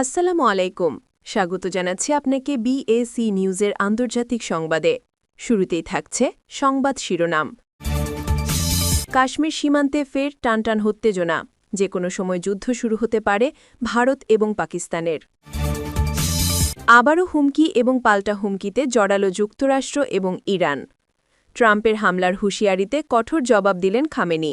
আসসালামু আলাইকুম। স্বাগত জানাচ্ছি আপনাকে বিএসি নিউজের আন্তর্জাতিক সংবাদে। শুরুতেই থাকছে সংবাদ শিরোনাম। কাশ্মীর সীমান্তে ফের টানটান উত্তেজনা। যে কোনো সময় যুদ্ধ শুরু হতে পারে ভারত এবং পাকিস্তানের। আবারও হুমকি এবং পাল্টা হুমকিতে জড়ালো যুক্তরাষ্ট্র এবং ইরান। ট্রাম্পের হামলার হুঁশিয়ারিতে কঠোর জবাব দিলেন খামেনি।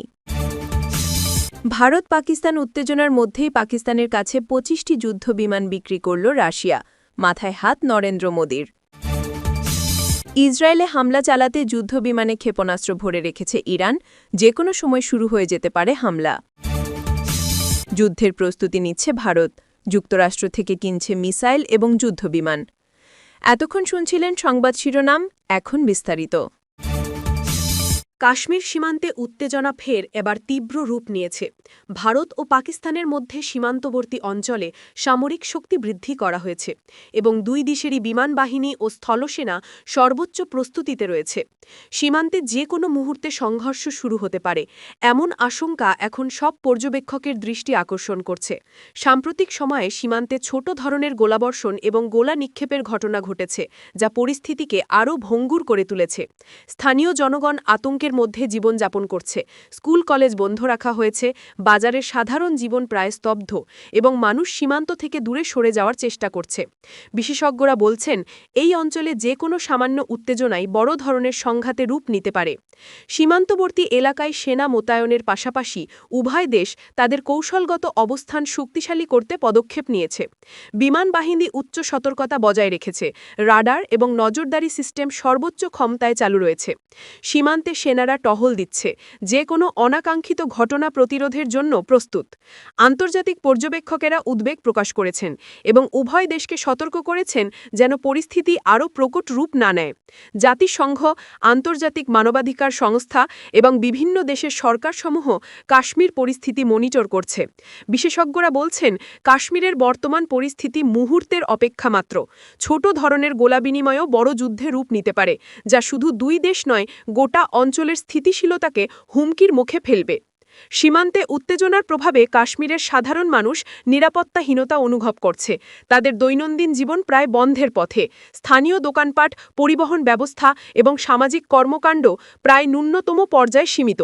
ভারত পাকিস্তান উত্তেজনার মধ্যেই পাকিস্তানের কাছে পঁচিশটি যুদ্ধবিমান বিক্রি করল রাশিয়া। মাথায় হাত নরেন্দ্র মোদীর। ইসরায়েলে হামলা চালাতে যুদ্ধবিমানে ক্ষেপণাস্ত্র ভরে রেখেছে ইরান। যে কোনো সময় শুরু হয়ে যেতে পারে হামলা। যুদ্ধের প্রস্তুতি নিচ্ছে ভারত। যুক্তরাষ্ট্র থেকে কিনছে মিসাইল এবং যুদ্ধবিমান এতক্ষণ শুনছিলেন সংবাদ শিরোনাম, এখন বিস্তারিত। কাশ্মীর সীমান্তে উত্তেজনা ফের এবার তীব্র রূপ নিয়েছে। ভারত ও পাকিস্তানের মধ্যে সীমান্তবর্তী অঞ্চলে সামরিক শক্তি বৃদ্ধি করা হয়েছে এবং দুই দেশেরই বিমান বাহিনী ও স্থলসেনা সর্বোচ্চ প্রস্তুতিতে রয়েছে। সীমান্তে যে কোনো মুহূর্তে সংঘর্ষ শুরু হতে পারে, এমন আশঙ্কা এখন সব পর্যবেক্ষকের দৃষ্টি আকর্ষণ করছে। সাম্প্রতিক সময়ে সীমান্তে ছোট ধরনের গোলাবর্ষণ এবং গোলা নিক্ষেপের ঘটনা ঘটেছে, যা পরিস্থিতিকে আরও ভঙ্গুর করে তুলেছে। স্থানীয় জনগণ আতঙ্কের মধ্যে জীবনযাপন করছে। স্কুল, কলেজ বন্ধ রাখা হয়েছে। বাজারের সাধারণ জীবন প্রায় স্তব্ধ এবং মানুষ সীমান্ত থেকে দূরে সরে যাওয়ার চেষ্টা করছে। বিশেষজ্ঞরা বলছেন, এই অঞ্চলে যে কোনো সামান্য উত্তেজনাই বড় ধরনের সংঘাতে রূপ নিতে পারে। সীমান্তবর্তী এলাকায় সেনা মোতায়নের পাশাপাশি উভয় দেশ তাদের কৌশলগত অবস্থান শক্তিশালী করতে পদক্ষেপ নিয়েছে। বিমান বাহিনী উচ্চ সতর্কতা বজায় রেখেছে। রাডার এবং নজরদারি সিস্টেম সর্বোচ্চ ক্ষমতায় চালু রয়েছে। সীমান্তে সেনারা টহল দিচ্ছে। যে কোনো অনাকাঙ্ক্ষিত ঘটনা প্রতিরোধের জন্য প্রস্তুত। আন্তর্জাতিক পর্যবেক্ষকেরা উদ্বেগ প্রকাশ করেছেন এবং উভয় দেশকে সতর্ক করেছেন যেন পরিস্থিতি আরও প্রকট রূপ না নেয়। জাতিসংঘ, আন্তর্জাতিক মানবাধিকার সংস্থা এবং বিভিন্ন দেশের সরকারসমূহ কাশ্মীর পরিস্থিতি মনিটর করছে। বিশেষজ্ঞরা বলছেন, কাশ্মীরের বর্তমান পরিস্থিতি মুহূর্তের অপেক্ষা মাত্র। ছোট ধরনের গোলা বিনিময়ও বড় যুদ্ধে রূপ নিতে পারে, যা শুধু দুই দেশ নয়, গোটা অঞ্চলের স্থিতিশীলতাকে হুমকির মুখে ফেলবে। সীমান্তে উত্তেজনার প্রভাবে কাশ্মীরের সাধারণ মানুষ নিরাপত্তাহীনতা অনুভব করছে। তাদের দৈনন্দিন জীবন প্রায় বন্ধের পথে। স্থানীয় দোকানপাট, পরিবহন ব্যবস্থা এবং সামাজিক কর্মকাণ্ড প্রায় ন্যূনতম পর্যায়ে সীমিত।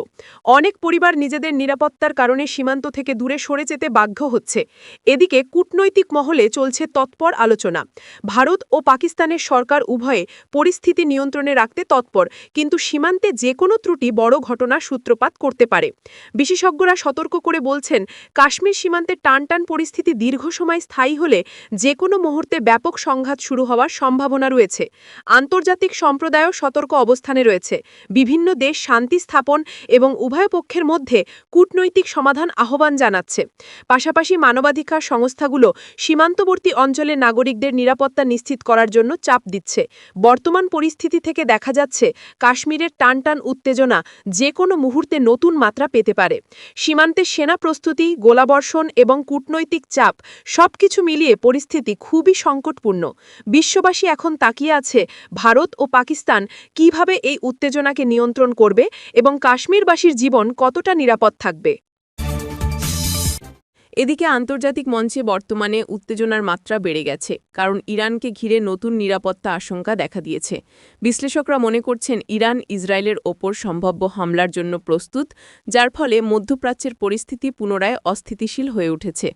অনেক পরিবার নিজেদের নিরাপত্তার কারণে সীমান্ত থেকে দূরে সরে যেতে বাধ্য হচ্ছে। এদিকে কূটনৈতিক মহলে চলছে তৎপর আলোচনা। ভারত ও পাকিস্তানের সরকার উভয়ে পরিস্থিতি নিয়ন্ত্রণে রাখতে তৎপর, কিন্তু সীমান্তে যে কোনো ত্রুটি বড় ঘটনার সূত্রপাত করতে পারে। বিশেষজ্ঞরা সতর্ক করে বলছেন, কাশ্মীর সীমান্তে টানটান পরিস্থিতি দীর্ঘ সময় স্থায়ী হলে যে কোনো মুহূর্তে ব্যাপক সংঘাত শুরু হওয়ার সম্ভাবনা রয়েছে। আন্তর্জাতিক সম্প্রদায়ও সতর্ক অবস্থানে রয়েছে। বিভিন্ন দেশ শান্তি স্থাপন এবং উভয় পক্ষের মধ্যে কূটনৈতিক সমাধান আহ্বান জানাচ্ছে। পাশাপাশি মানবাধিকার সংস্থাগুলো সীমান্তবর্তী অঞ্চলে নাগরিকদের নিরাপত্তা নিশ্চিত করার জন্য চাপ দিচ্ছে। বর্তমান পরিস্থিতি থেকে দেখা যাচ্ছে, কাশ্মীরের টানটান উত্তেজনা যে কোনো মুহূর্তে নতুন মাত্রা পেতে পারে। সীমান্তে সেনা প্রস্তুতি, গোলাবর্ষণ এবং কূটনৈতিক চাপ সবকিছু মিলিয়ে পরিস্থিতি খুবই সংকটপূর্ণ। বিশ্ববাসী এখন তাকিয়ে আছে ভারত ও পাকিস্তান কীভাবে এই উত্তেজনাকে নিয়ন্ত্রণ করবে এবং কাশ্মীরবাসীর জীবন কতটা নিরাপদ থাকবে। এদিকে আন্তর্জাতিক মঞ্চে বর্তমানে উত্তেজনার মাত্রা বেড়ে গেছে, কারণ ইরানকে ঘিরে নতুন নিরাপত্তা আশঙ্কা দেখা দিয়েছে। বিশ্লেষকরা মনে করছেন, ইরান ইসরায়েলের ওপর সম্ভাব্য হামলার জন্য প্রস্তুত, যার ফলে মধ্যপ্রাচ্যের পরিস্থিতি পুনরায় অস্থিতিশীল হয়ে উঠেছে।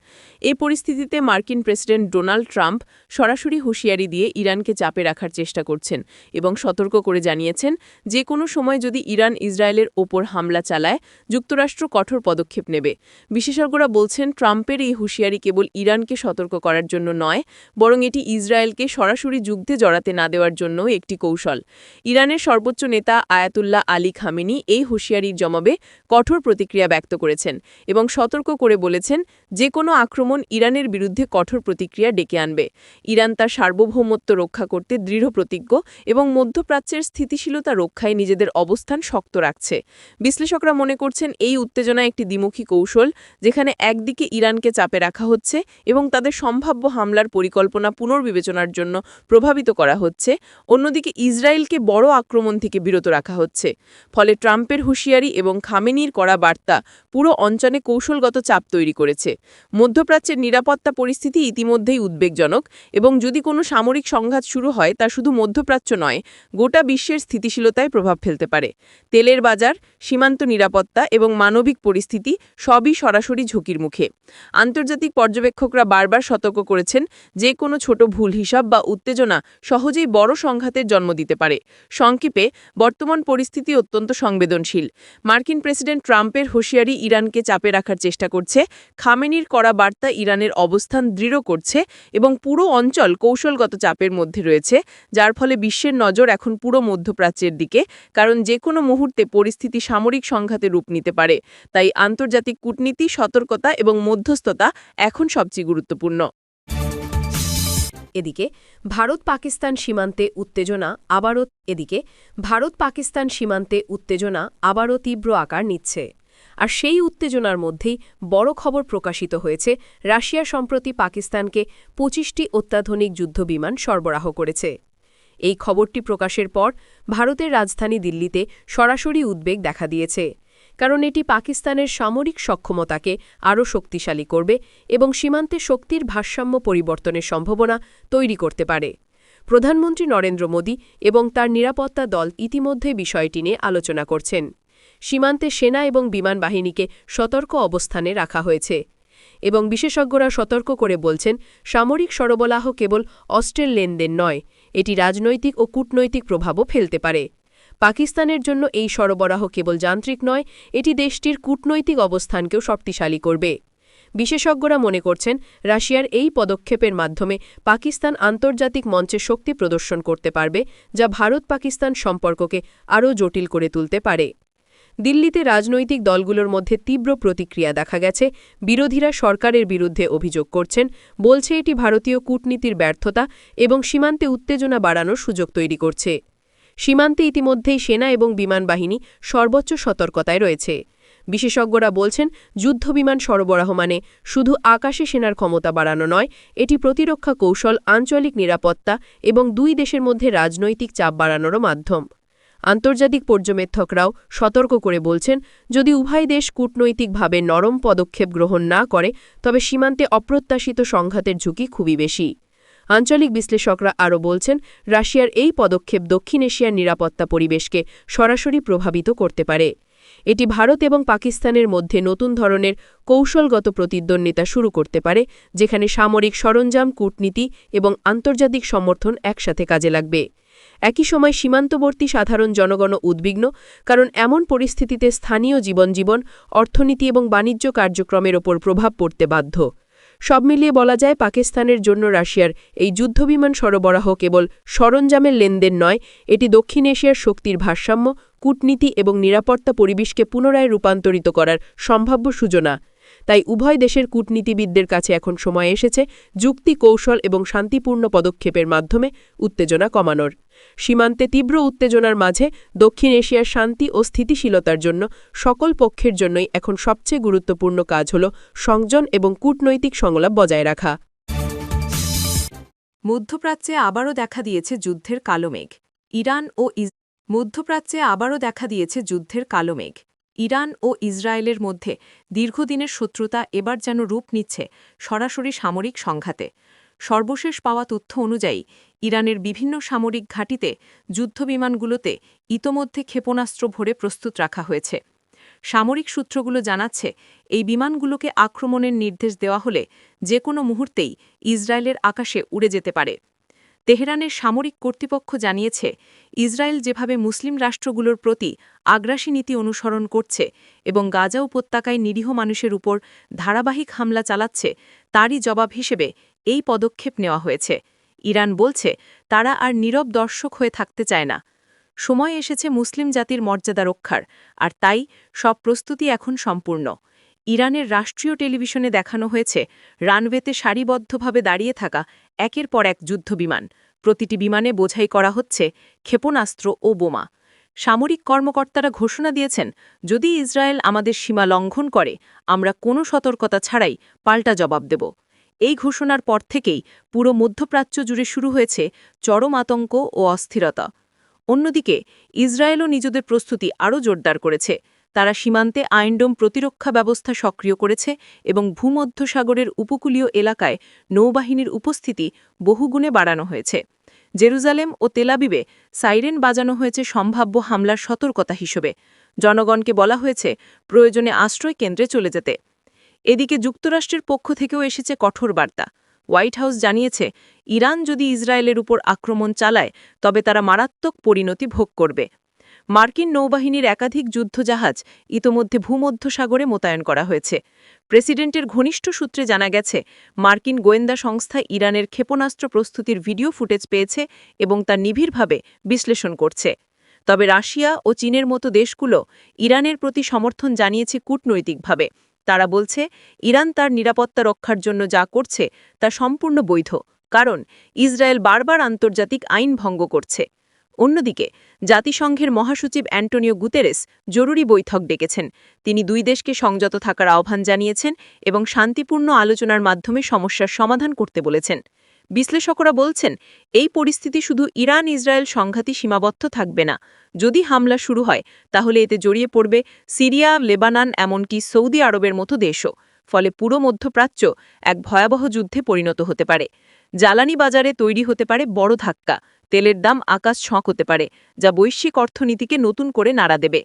এই পরিস্থিতিতে মার্কিন প্রেসিডেন্ট ডোনাল্ড ট্রাম্প সরাসরি হুঁশিয়ারি দিয়ে ইরানকে চাপে রাখার চেষ্টা করছেন এবং সতর্ক করে জানিয়েছেন, যে কোনো সময় যদি ইরান ইসরায়েলের ওপর হামলা চালায়, যুক্তরাষ্ট্র কঠোর পদক্ষেপ নেবে। বিশেষজ্ঞরা বলছেন ট্রাম্পের এই হুঁশিয়ারি কেবল ইরানকে সতর্ক করার জন্য নয়, বরং এটি ইসরায়েলকে সরাসরি যুদ্ধে জড়াতে না দেওয়ার জন্য একটি কৌশল। ইরানের সর্বোচ্চ নেতা আয়াতুল্লাহ আলী খামেনি এই হুঁশিয়ারির জবাবে কঠোর প্রতিক্রিয়া ব্যক্ত করেছেন এবং সতর্ক করে বলেছেন যে কোনো আক্রমণ ইরানের বিরুদ্ধে কঠোর প্রতিক্রিয়া ডেকে আনবে। ইরান তার সার্বভৌমত্ব রক্ষা করতে দৃঢ় প্রতিজ্ঞ এবং মধ্যপ্রাচ্যের স্থিতিশীলতা রক্ষায় নিজেদের অবস্থান শক্ত রাখছে। বিশ্লেষকরা মনে করছেন, এই উত্তেজনা একটি দ্বিমুখী কৌশল, যেখানে একদিকে ইরানকে চাপে রাখা হচ্ছে এবং তাদের সম্ভাব্য হামলার পরিকল্পনা পুনর্বিবেচনার জন্য প্রভাবিত করা হচ্ছে। অন্যদিকে ইসরায়েলকে বড় আক্রমণ থেকে বিরত রাখা হচ্ছে। ফলে ট্রাম্পের হুঁশিয়ারি এবং খামেনির করা বার্তা পুরো অঞ্চলে কৌশলগত চাপ তৈরি করেছে। মধ্যপ্রাচ্যের নিরাপত্তা পরিস্থিতি ইতিমধ্যেই উদ্বেগজনক এবং যদি কোনো সামরিক সংঘাত শুরু হয়, তা শুধু মধ্যপ্রাচ্য নয়, গোটা বিশ্বের স্থিতিশীলতায় প্রভাব ফেলতে পারে। তেলের বাজার, সীমান্ত নিরাপত্তা এবং মানবিক পরিস্থিতি সবই সরাসরি ঝুঁকির মুখে। আন্তর্জাতিক পর্যবেক্ষকরা বারবার সতর্ক করেছেন যে কোনো ছোট ভুল হিসাব বা উত্তেজনা সহজেই বড় সংঘাতের জন্ম দিতে পারে। সংক্ষেপে, বর্তমান পরিস্থিতি অত্যন্ত সংবেদনশীল। মার্কিন প্রেসিডেন্ট ট্রাম্পের হুঁশিয়ারি ইরানকে চাপে রাখার চেষ্টা করছে, খামেনির করা বার্তা ইরানের অবস্থান দৃঢ় করছে এবং পুরো অঞ্চল কৌশলগত চাপের মধ্যে রয়েছে, যার ফলে বিশ্বের নজর এখন পুরো মধ্যপ্রাচ্যের দিকে, কারণ যে কোনো মুহূর্তে পরিস্থিতি সামরিক সংঘাতে রূপ নিতে পারে। তাই আন্তর্জাতিক কূটনীতি, সতর্কতা এবং মধ্যস্থতা এখন সবচেয়ে গুরুত্বপূর্ণ। এদিকে ভারত পাকিস্তান সীমান্তে উত্তেজনা আবারও, এদিকে ভারত পাকিস্তান সীমান্তে উত্তেজনা আবারও তীব্র আকার নিচ্ছে। আর সেই উত্তেজনার মধ্যেই বড় খবর প্রকাশিত হয়েছে, রাশিয়া সম্প্রতি পাকিস্তানকে পঁচিশটি অত্যাধুনিক যুদ্ধবিমান সরবরাহ করেছে। এই খবরটি প্রকাশের পর ভারতের রাজধানী দিল্লিতে সরাসরি উদ্বেগ দেখা দিয়েছে। কারণ এটি পাকিস্তানের সামরিক সক্ষমতাকে আরও শক্তিশালী করবে এবং সীমান্তে শক্তির ভারসাম্য পরিবর্তনের সম্ভাবনা তৈরি করতে পারে। প্রধানমন্ত্রী নরেন্দ্র মোদী এবং তার নিরাপত্তা দল ইতিমধ্যে বিষয়টি নিয়ে আলোচনা করছেন। সীমান্তে সেনা এবং বিমান বাহিনীকে সতর্ক অবস্থানে রাখা হয়েছে এবং বিশেষজ্ঞরা সতর্ক করে বলছেন, সামরিক সরবরাহ কেবল অস্ত্রের লেনদেন নয়, এটি রাজনৈতিক ও কূটনৈতিক প্রভাবও ফেলতে পারে। পাকিস্তানের জন্য এই সরবরাহ কেবল যান্ত্রিক নয়, এটি দেশটির কূটনৈতিক অবস্থানকেও শক্তিশালী করবে। বিশেষজ্ঞরা মনে করছেন, রাশিয়ার এই পদক্ষেপের মাধ্যমে পাকিস্তান আন্তর্জাতিক মঞ্চে শক্তি প্রদর্শন করতে পারবে, যা ভারত পাকিস্তান সম্পর্ককে আরও জটিল করে তুলতে পারে। দিল্লিতে রাজনৈতিক দলগুলোর মধ্যে তীব্র প্রতিক্রিয়া দেখা গেছে, বিরোধীরা সরকারের বিরুদ্ধে অভিযোগ করছেন, বলছে এটি ভারতীয় কূটনীতির ব্যর্থতা এবং সীমান্তে উত্তেজনা বাড়ানোর সুযোগ তৈরি করছে। সীমান্তে ইতিমধ্যেই সেনা এবং বিমান বাহিনী সর্বোচ্চ সতর্কতায় রয়েছে। বিশেষজ্ঞরা বলছেন যুদ্ধবিমান সরবরাহ মানে শুধু আকাশে সেনার ক্ষমতা বাড়ানো নয়, এটি প্রতিরক্ষা কৌশল, আঞ্চলিক নিরাপত্তা এবং দুই দেশের মধ্যে রাজনৈতিক চাপ বাড়ানোরও মাধ্যম। আন্তর্জাতিক পর্যবেক্ষকরাও সতর্ক করে বলছেন, যদি উভয় দেশ কূটনৈতিকভাবে নরম পদক্ষেপ গ্রহণ না করে, তবে সীমান্তে অপ্রত্যাশিত সংঘাতের ঝুঁকি খুবই বেশি। আঞ্চলিক বিশ্লেষকরা আরও বলছেন, রাশিয়ার এই পদক্ষেপ দক্ষিণ এশিয়ার নিরাপত্তা পরিবেশকে সরাসরি প্রভাবিত করতে পারে। এটি ভারত এবং পাকিস্তানের মধ্যে নতুন ধরনের কৌশলগত প্রতিদ্বন্দ্বিতা শুরু করতে পারে, যেখানে সামরিক সরঞ্জাম, কূটনীতি এবং আন্তর্জাতিক সমর্থন একসাথে কাজে লাগবে। একই সময় সীমান্তবর্তী সাধারণ জনগণ উদ্বিগ্ন, কারণ এমন পরিস্থিতিতে স্থানীয় জীবনজীবন, অর্থনীতি এবং বাণিজ্য কার্যক্রমের ওপর প্রভাব পড়তে বাধ্য। সব মিলিয়ে বলা যায় পাকিস্তানের জন্য রাশিয়ার এই যুদ্ধবিমান সরবরাহ কেবল সরঞ্জামের লেনদেন নয়, এটি দক্ষিণ এশিয়ার শক্তির ভারসাম্য, কূটনীতি এবং নিরাপত্তা পরিবেশকে পুনরায় রূপান্তরিত করার সম্ভাব্য সূচনা। তাই উভয় দেশের কূটনীতিবিদদের কাছে এখন সময় এসেছে যুক্তি, কৌশল এবং শান্তিপূর্ণ পদক্ষেপের মাধ্যমে উত্তেজনা কমানোর। সীমান্তে তীব্র উত্তেজনার মাঝে দক্ষিণ এশিয়ার শান্তি ও স্থিতিশীলতার জন্য সকল পক্ষের জন্যই এখন সবচেয়ে গুরুত্বপূর্ণ কাজ হল সংযম এবং কূটনৈতিক সংলাপ বজায় রাখা। মধ্যপ্রাচ্যে আবারও দেখা দিয়েছে যুদ্ধের কালো মেঘ। ইরান ও ইস মধ্যপ্রাচ্যে আবারও দেখা দিয়েছে যুদ্ধের কালো মেঘ। ইরান ও ইসরায়েলের মধ্যে দীর্ঘদিনের শত্রুতা এবার যেন রূপ নিচ্ছে সরাসরি সামরিক সংঘাতে। সর্বশেষ পাওয়া তথ্য অনুযায়ী, ইরানের বিভিন্ন সামরিক ঘাঁটিতে যুদ্ধবিমানগুলোতে ইতোমধ্যে ক্ষেপণাস্ত্র ভরে প্রস্তুত রাখা হয়েছে। সামরিক সূত্রগুলো জানাচ্ছে, এই বিমানগুলোকে আক্রমণের নির্দেশ দেওয়া হলে যে কোনো মুহূর্তেই ইসরায়েলের আকাশে উড়ে যেতে পারে। তেহরানের সামরিক কর্তৃপক্ষ জানিয়েছে, ইসরায়েল যেভাবে মুসলিম রাষ্ট্রগুলোর প্রতি আগ্রাসী নীতি অনুসরণ করছে এবং গাজা উপত্যকায় নিরীহ মানুষের উপর ধারাবাহিক হামলা চালাচ্ছে, তারই জবাব হিসেবে এই পদক্ষেপ নেওয়া হয়েছে। ইরান বলছে, তারা আর নীরব দর্শক হয়ে থাকতে চায় না। সময় এসেছে মুসলিম জাতির মর্যাদা রক্ষার, আর তাই সব প্রস্তুতি এখন সম্পূর্ণ। ইরানের রাষ্ট্রীয় টেলিভিশনে দেখানো হয়েছে, রানওয়েতে সারিবদ্ধভাবে দাঁড়িয়ে থাকা একের পর এক যুদ্ধবিমান। প্রতিটি বিমানে বোঝাই করা হচ্ছে ক্ষেপণাস্ত্র ও বোমা। সামরিক কর্মকর্তারা ঘোষণা দিয়েছেন, যদি ইসরায়েল আমাদের সীমা লঙ্ঘন করে, আমরা কোনো সতর্কতা ছাড়াই পাল্টা জবাব দেব। এই ঘোষণার পর থেকেই পুরো মধ্যপ্রাচ্য জুড়ে শুরু হয়েছে চরম আতঙ্ক ও অস্থিরতা। অন্যদিকে, ইসরায়েলও নিজেদের প্রস্তুতি আরও জোরদার করেছে। তারা সীমান্তে আইনডোম প্রতিরক্ষা ব্যবস্থা সক্রিয় করেছে এবং ভূমধ্যসাগরের উপকূলীয় এলাকায় নৌবাহিনীর উপস্থিতি বহুগুণে বাড়ানো হয়েছে। জেরুজালেম ও তেলাবিবে সাইরেন বাজানো হয়েছে সম্ভাব্য হামলার সতর্কতা হিসেবে। জনগণকে বলা হয়েছে, প্রয়োজনে আশ্রয় কেন্দ্রে চলে যেতে। এদিকে যুক্তরাষ্ট্রের পক্ষ থেকেও এসেছে কঠোর বার্তা। হোয়াইট হাউস জানিয়েছে, ইরান যদি ইসরায়েলের উপর আক্রমণ চালায়, তবে তারা মারাত্মক পরিণতি ভোগ করবে। মার্কিন নৌবাহিনীর একাধিক যুদ্ধজাহাজ ইতোমধ্যে ভূমধ্যসাগরে মোতায়েন করা হয়েছে। প্রেসিডেন্টের ঘনিষ্ঠ সূত্রে জানা গেছে, মার্কিন গোয়েন্দা সংস্থা ইরানের ক্ষেপণাস্ত্র প্রস্তুতির ভিডিও ফুটেজ পেয়েছে এবং তা নিবিড়ভাবে বিশ্লেষণ করছে। তবে রাশিয়া ও চীনের মতো দেশগুলো ইরানের প্রতি সমর্থন জানিয়েছে কূটনৈতিকভাবে। তারা বলছে, ইরান তার নিরাপত্তা রক্ষার জন্য যা করছে তা সম্পূর্ণ বৈধ, কারণ ইসরায়েল বারবার আন্তর্জাতিক আইন ভঙ্গ করছে। অন্যদিকে, জাতিসংঘের মহাসচিব অ্যান্টোনিও গুতেরেস জরুরি বৈঠক ডেকেছেন। তিনি দুই দেশকে সংযত থাকার আহ্বান জানিয়েছেন এবং শান্তিপূর্ণ আলোচনার মাধ্যমে সমস্যার সমাধান করতে বলেছেন। বিশ্লেষকরা বলছেন, এই পরিস্থিতি শুধু ইরান ইসরায়েল সংঘাতই সীমাবদ্ধ থাকবে না। যদি হামলা শুরু হয়, তাহলে এতে জড়িয়ে পড়বে সিরিয়া, লেবানান, এমনকি সৌদি আরবের মতো দেশও। ফলে পুরো মধ্যপ্রাচ্য এক ভয়াবহ যুদ্ধে পরিণত হতে পারে। জ্বালানি বাজারে তৈরি হতে পারে বড় ধাক্কা। তেলের দাম আকাশ ছঁক হতে পারে, যা বৈশ্বিক অর্থনীতিকে নতুন করে নাড়া দেবে।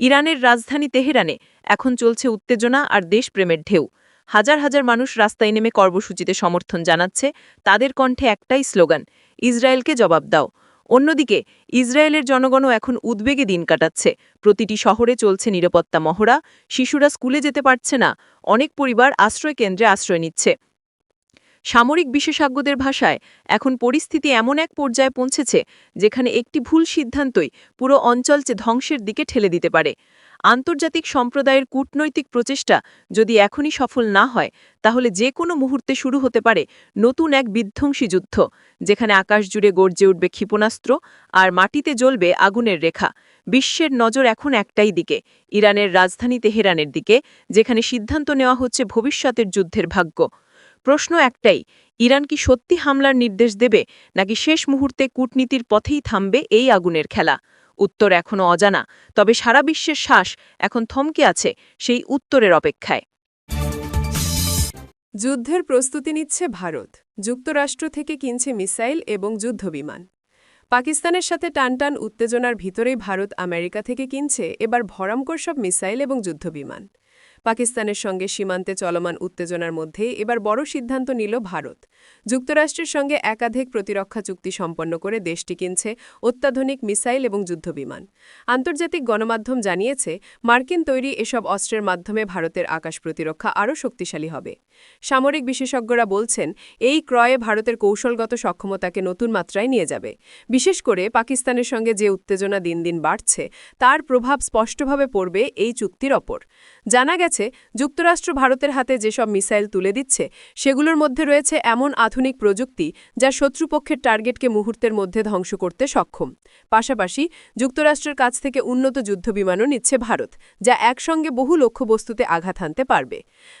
ইরানের রাজধানী তেহরানে এখন চলছে উত্তেজনা আর দেশপ্রেমের ঢেউ। হাজার হাজার মানুষ রাস্তায় নেমে কর্মসূচিতে সমর্থন জানাচ্ছে, তাদের কণ্ঠে একটাই স্লোগান, ইসরায়েলকে জবাব দাও। অন্যদিকে, ইসরায়েলের জনগণও এখন উদ্বেগে দিন কাটাচ্ছে। প্রতিটি শহরে চলছে নিরাপত্তা মহড়া, শিশুরা স্কুলে যেতে পারছে না, অনেক পরিবার আশ্রয় কেন্দ্রে আশ্রয় নিচ্ছে। সামরিক বিশেষজ্ঞদের ভাষায় এখন পরিস্থিতি এমন এক পর্যায়ে পৌঁছেছে যেখানে একটি ভুল সিদ্ধান্তই পুরো অঞ্চলকে ধ্বংসের দিকে ঠেলে দিতে পারে। আন্তর্জাতিক সম্প্রদায়ের কূটনৈতিক প্রচেষ্টা যদি এখনই সফল না হয়, তাহলে যে কোনো মুহূর্তে শুরু হতে পারে নতুন এক বিধ্বংসী যুদ্ধ, যেখানে আকাশ জুড়ে গর্জে উঠবে ক্ষিপণাস্ত্র আর মাটিতে জ্বলবে আগুনের রেখা। বিশ্বের নজর এখন একটাই দিকে, ইরানের রাজধানী তেহরানের দিকে, যেখানে সিদ্ধান্ত নেওয়া হচ্ছে ভবিষ্যতের যুদ্ধের ভাগ্য। প্রশ্ন একটাই, ইরান কি সত্যি হামলার নির্দেশ দেবে, নাকি শেষ মুহূর্তে কূটনীতির পথেই থামবে এই আগুনের খেলা? উত্তর এখনও অজানা, তবে সারা বিশ্বের শ্বাস এখন থমকে আছে সেই উত্তরের অপেক্ষায়। যুদ্ধের প্রস্তুতি নিচ্ছে ভারত, যুক্তরাষ্ট্র থেকে কিনছে মিসাইল এবং যুদ্ধবিমান। পাকিস্তানের সাথে টানটান উত্তেজনার ভিতরেই ভারত আমেরিকা থেকে কিনছে এবার ভরামকর সব মিসাইল এবং যুদ্ধবিমান। পাকিস্তানের সঙ্গে সীমান্তে চলমান উত্তেজনার মধ্যে এবার বড় সিদ্ধান্ত নিল ভারত। যুক্তরাষ্ট্রের সঙ্গে একাধিক প্রতিরক্ষা চুক্তি সম্পন্ন করে দেশটি কিনছে অত্যাধুনিক মিসাইল এবং যুদ্ধবিমান। আন্তর্জাতিক গণমাধ্যম জানিয়েছে, মার্কিন তৈরি এসব অস্ত্রের মাধ্যমে ভারতের আকাশ প্রতিরক্ষা আরও শক্তিশালী হবে। সামরিক বিশেষজ্ঞরা বলছেন, এই ক্রয়ে ভারতের কৌশলগত সক্ষমতাকে নতুন মাত্রায় নিয়ে যাবে। বিশেষ করে পাকিস্তানের সঙ্গে যে উত্তেজনা দিন দিন বাড়ছে, তার প্রভাব স্পষ্টভাবে পড়বে এই চুক্তির ওপর। জানা গেছে যুক্তরাষ্ট্র ভারতের হাতে যেসব মিসাইল তুলে দিচ্ছে, সেগুলোর মধ্যে রয়েছে এমন আধুনিক প্রযুক্তি যা শত্রুপক্ষের টার্গেটকে মুহূর্তের মধ্যে ধ্বংস করতে সক্ষম। পাশাপাশি, যুক্তরাষ্ট্রের কাছ থেকে উন্নত যুদ্ধবিমানও নিচ্ছে ভারত, যা একসঙ্গে বহু লক্ষ্যবস্তুতে আঘাত হানতে পারবে।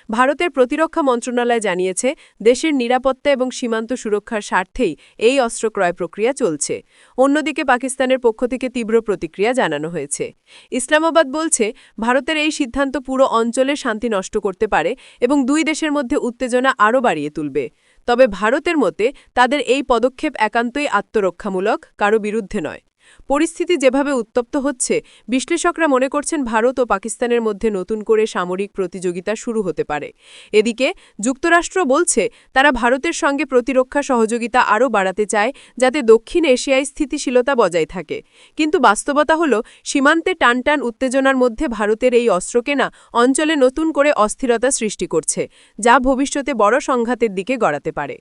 ভারতের প্রতিরক্ষা মন্ত্রণালয় জানিয়েছে, দেশের নিরাপত্তা এবং সীমান্ত সুরক্ষার স্বার্থেই এই অস্ত্র ক্রয় প্রক্রিয়া চলছে। অন্যদিকে পাকিস্তানের পক্ষ থেকে তীব্র প্রতিক্রিয়া জানানো হয়েছে। ইসলামাবাদ বলছে, ভারতের এই সিদ্ধান্ত পুরো অঞ্চলের শান্তি নষ্ট করতে পারে এবং দুই দেশের মধ্যে উত্তেজনা আরও বাড়িয়ে তুলবে। তবে ভারতের মতে, তাদের এই পদক্ষেপ একান্তই আত্মরক্ষামূলক, কারও বিরুদ্ধে নয়। পরিস্থিতি যেভাবে উত্তপ্ত হচ্ছে, বিশ্লেষকরা মনে করছেন ভারত ও পাকিস্তানের মধ্যে নতুন করে সামরিক প্রতিযোগিতা শুরু হতে পারে। এদিকে, যুক্তরাষ্ট্র বলছে, তারা ভারতের সঙ্গে প্রতিরক্ষা সহযোগিতা আরও বাড়াতে চায়, যাতে দক্ষিণ এশিয়ায় স্থিতিশীলতা বজায় থাকে। কিন্তু বাস্তবতা হল, সীমান্তে টানটান উত্তেজনার মধ্যে ভারতের এই অস্ত্র কেনা অঞ্চলে নতুন করে অস্থিরতা সৃষ্টি করছে, যা ভবিষ্যতে বড় সংঘাতের দিকে গড়াতে পারে।